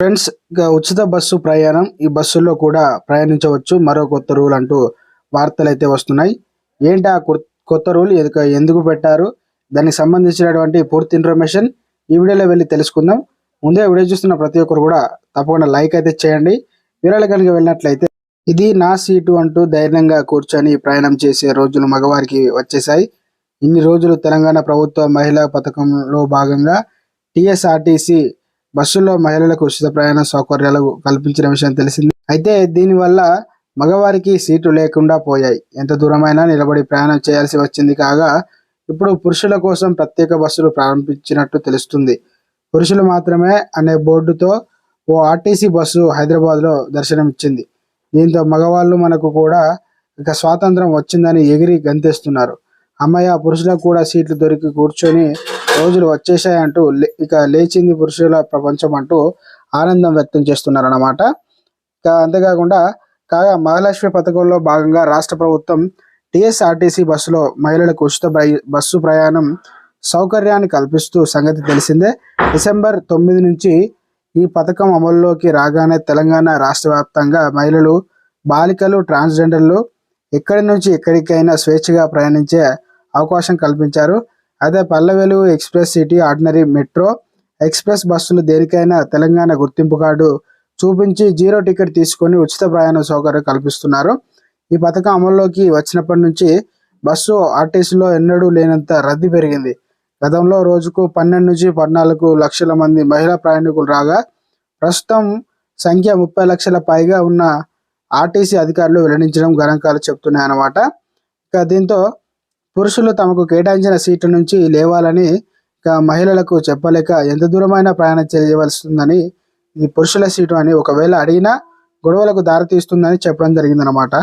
Friends ఇక ఉచిత bus ప్రయాణం ఈ బస్సుల్లో కూడా ప్రయాణించవచ్చు. మరో కొత్త రూల్ అంటూ వార్తలు అయితే వస్తున్నాయి. ఏంటి ఆ కొత్త రూల్? ఎందుకు పెట్టారు? దానికి సంబంధించినటువంటి పూర్తి ఇన్ఫర్మేషన్ ఈ వీడియోలో వెళ్ళి తెలుసుకుందాం. ముందే వీడియో చూస్తున్న ప్రతి ఒక్కరు కూడా తప్పకుండా లైక్ అయితే చేయండి. వీరాలు కనుక వెళ్ళినట్లయితే ఇది నా సీటు అంటూ ధైర్యంగా కూర్చొని ప్రయాణం చేసే రోజులు మగవారికి వచ్చేసాయి ఇన్ని రోజులు తెలంగాణ ప్రభుత్వ మహిళా పథకంలో భాగంగా టీఎస్ఆర్టీసీ బస్సుల్లో మహిళలకు ఉచిత ప్రయాణ సౌకర్యాలు కల్పించిన విషయం తెలిసింది. అయితే దీనివల్ల మగవారికి సీటు లేకుండా పోయాయి. ఎంత దూరమైనా నిలబడి ప్రయాణం చేయాల్సి వచ్చింది కాగా ఇప్పుడు పురుషుల కోసం ప్రత్యేక బస్సులు ప్రారంభించినట్టు తెలుస్తుంది. పురుషులు మాత్రమే అనే బోర్డుతో ఓ ఆర్టీసీ బస్సు హైదరాబాద్లో దర్శనమిచ్చింది. దీంతో మగవాళ్ళు మనకు కూడా ఇక స్వాతంత్రం వచ్చిందని ఎగిరి గంతేస్తున్నారు. అమ్మయ్య పురుషులకు కూడా సీట్లు దొరికి కూర్చొని రోజులు వచ్చేసాయంటూ లే- ఇక లేచింది పురుషుల ప్రపంచం అంటూ ఆనందం వ్యక్తం చేస్తున్నారు అన్నమాట అంతేకాకుండా కాగా మహాలక్ష్మి పథకంలో భాగంగా రాష్ట్ర ప్రభుత్వం టీఎస్ఆర్టీసీ బస్సులో మహిళలకు ఉచిత బస్సు ప్రయాణం సౌకర్యాన్ని కల్పిస్తూ సంగతి తెలిసిందే. డిసెంబర్ తొమ్మిది నుంచి ఈ పథకం అమల్లోకి రాగానే తెలంగాణ రాష్ట్ర వ్యాప్తంగా మహిళలు బాలికలు ట్రాన్స్జెండర్లు ఎక్కడి నుంచి ఎక్కడికైనా స్వేచ్ఛగా ప్రయాణించే అవకాశం కల్పించారు. అదే పల్లె express city ordinary metro express బస్సులు దేనికైనా తెలంగాణ గుర్తింపు కార్డు చూపించి జీరో టికెట్ తీసుకొని ఉచిత ప్రయాణ సౌకర్యం కల్పిస్తున్నారు. ఈ పథకం అమల్లోకి వచ్చినప్పటి నుంచి బస్సు ఆర్టీసీలో ఎన్నడూ లేనంత రద్దీ పెరిగింది. గతంలో రోజుకు పన్నెండు నుంచి పద్నాలుగు లక్షల మంది మహిళా ప్రయాణికులు రాగా ప్రస్తుతం సంఖ్య ముప్పై లక్షల పైగా ఉన్న ఆర్టీసీ అధికారులు వెల్లడించడం గణాంకాలు చెప్తున్నాయి అన్నమాట ఇక దీంతో పురుషులు తమకు కేటాయించిన సీటు నుంచి లేవాలని ఇక మహిళలకు చెప్పలేక ఎంత దూరమైనా ప్రయాణం చేయవలసిందని ఇది పురుషుల సీటు అని ఒకవేళ అడిగినా గొడవలకు దారితీస్తుందని చెప్పడం జరిగిందనమాట